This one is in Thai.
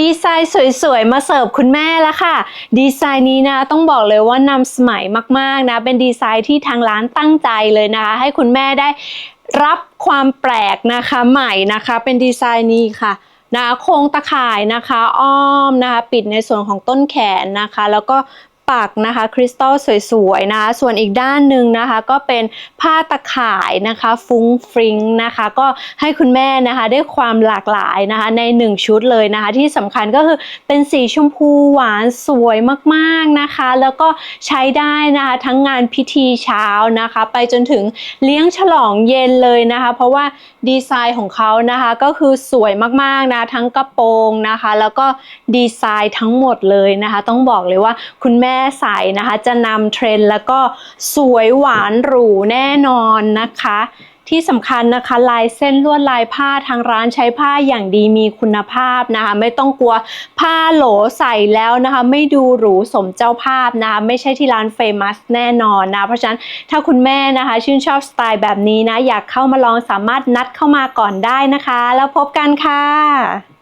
ดีไซน์สวยๆ มาเสิร์ฟคุณแม่แล้วค่ะ ดีไซน์นี้นะต้องบอกเลยว่านำสมัยมากๆนะ เป็นดีไซน์ที่ทางร้านตั้งใจเลยนะคะ ให้คุณแม่ได้รับความแปลกนะคะใหม่นะคะ เป็นดีไซน์นี้ค่ะนะโครงตะข่ายนะคะอ้อมนะคะ ปิดในส่วนของต้นแขนนะคะ แล้วก็ ปักนะคะ คริสตัลสวยๆนะคะส่วนอีกด้านหนึ่งนะคะ ก็เป็นผ้าตะข่ายนะคะ ฟุ้งฟริ้งนะคะ ก็ให้คุณแม่นะคะได้ความหลากหลายนะคะในหนึ่งชุดเลยนะคะ ที่สำคัญก็คือเป็นสีชมพูหวานสวยมากๆนะคะ แล้วก็ใช้ได้นะคะทั้งงานพิธีเช้านะคะ ไปจนถึงเลี้ยงฉลองเย็นเลยนะคะ เพราะว่าดีไซน์ของเขานะคะก็คือสวยมากๆนะทั้งกระโปรงนะคะ แล้วก็ดีไซน์ทั้งหมดเลยนะคะ ต้องบอกเลยว่าคุณแม่ใส่นะคะ จะนำเทรนด์แล้วก็สวยหวานหรูแน่นอนนะคะที่สำคัญนะคะลายเส้นลวดลายผ้าทางร้านใช้ผ้าอย่างดีมีคุณภาพนะคะ ไม่ต้องกลัวผ้าโหลใส่แล้วนะคะ ไม่ดูหรูสมเจ้าภาพนะคะ ไม่ใช่ที่ร้านเฟมัสแน่นอนนะ เพราะฉะนั้นถ้าคุณแม่นะคะ ชื่นชอบสไตล์แบบนี้นะ อยากเข้ามาลองสามารถนัดเข้ามาก่อนได้นะคะ แล้วพบกันค่ะ